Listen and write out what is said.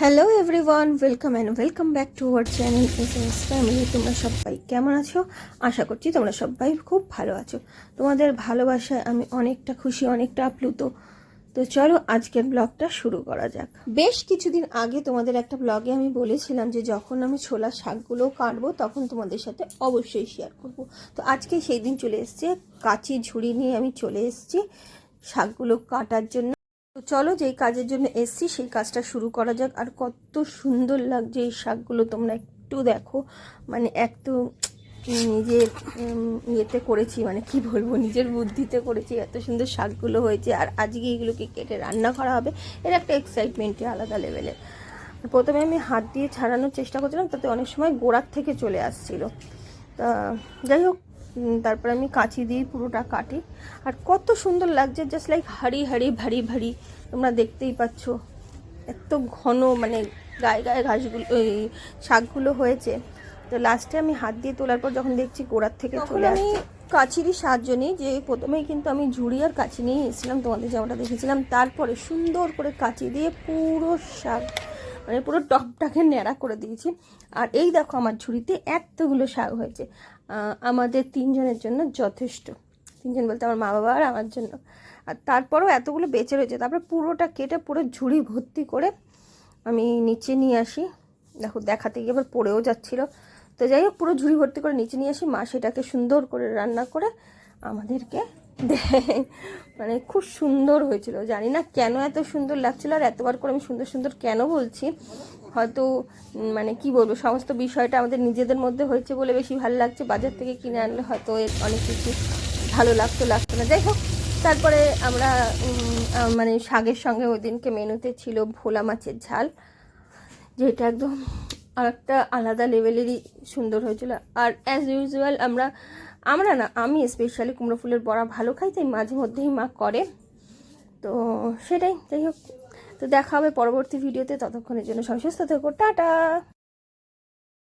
Hello everyone welcome and welcome back to our channel S S family তোমরা সবাই কেমন আছো? আশা করছি তোমরা সবাই খুব ভালো আছো। তোমাদের ভালোবাসায় আমি অনেকটা খুশি, অনেকটা আপ্লুত। তো চলো আজকের ব্লগটা শুরু করা যাক। বেশ কিছুদিন আগে তোমাদের একটা ব্লগে আমি বলেছিলাম যে যখন আমি ছোলা শাকগুলো কাটবো তখন তোমাদের সাথে অবশ্যই শেয়ার করব। তো আজকে সেই দিন চলে এসছে, কাচি ঝুড়ি নিয়ে আমি চলে এসেছি। শাকগুলো কাটার জন্য তো চলো যেই কাজের জন্য এসছি, সেই কাজটা শুরু করা যাক। আর কত সুন্দর লাগছে এই শাকগুলো, তোমরা একটু দেখো। মানে এক তো নিজের ইয়েতে করেছি মানে কি বলব, নিজের বুদ্ধিতে করেছি, এত সুন্দর শাকগুলো হয়েছে। আর আজকে এগুলোকে কেটে রান্না করা হবে। এর একটা এক্সাইটমেন্টই আলাদা লেভেলের প্রথমে আমি হাত দিয়ে ছাড়ানোর চেষ্টা করছিলাম, তাতে অনেক সময় গোড়ার থেকে চলে আসছিল। তা, যাই হোক তারপরে আমি কাঁচি দিয়ে পুরোটা কাটি। আর কত সুন্দর লাগছে জাস্ট লাইক হাড়ি হাড়ি ভারী ভারী তোমরা দেখতেই পাচ্ছ এত ঘন মানে গায়ে গায়ে ঘাসগুলো এই শাকগুলো হয়েছে। তো লাস্টে আমি হাত দিয়ে তোলার পর যখন দেখছি গোড়ার থেকে চলে আমি কাছিরই সাহায্য নিই যে প্রথমেই কিন্তু আমি ঝুড়ি আর কাছি নিয়ে এসেছিলাম তোমাদের যেমনটা দেখেছিলাম। তারপরে সুন্দর করে কাঁচি দিয়ে পুরো শাক মানে পুরো টপটাকে ন্যাড়া করে দিয়েছি। আর এই দেখো আমার ঝুড়িতে এতগুলো শাক হয়েছে। আমাদের তিনজনের জন্য যথেষ্ট। তিনজন বলতে আমার মা বাবা আর আমার জন্য। আর তারপরেও এতগুলো বেঁচে রয়েছে, তারপরে পুরোটা কেটে পুরো ঝুড়ি ভর্তি করে আমি নিচে নিয়ে আসি। দেখো, দেখাতে গিয়ে আবার পড়েও যাচ্ছিল। তো যাই হোক, পুরো ঝুড়ি ভর্তি করে নিচে নিয়ে আসি। মা সেটাকে সুন্দর করে রান্না করে আমাদেরকে মানে খুব সুন্দর হয়েছিল। জানি না কেন এত সুন্দর লাগছিল আর এতবার করে আমি সুন্দর সুন্দর কেন বলছি। হয়তো মানে কি বলব, সমস্ত বিষয়টা আমাদের নিজেদের মধ্যে হয়েছে বলে বেশি ভালো লাগছে। বাজার থেকে কিনে আনলে হয়তো অনেক কিছু ভালো লাগতো লাগতো না। যাই হোক, তারপরে আমরা মানে শাগের সঙ্গে ওই দিনকে মেনুতে ছিল ভোলা মাছের ঝাল, যেটা একদম আর একটা আলাদা লেভেলেরই সুন্দর হয়েছিল। আর অ্যাজ ইউজুয়াল আমরা আমরা না, আমি স্পেশালি কুমড়ো ফুলের বড়া ভালো খাই, তাই মাঝে মধ্যেই মা করে। তো সেটাই, যাই হোক। তো দেখা হবে পরবর্তী ভিডিওতে ততক্ষণের জন্য সবাই সুস্থ থেকো। টাটা!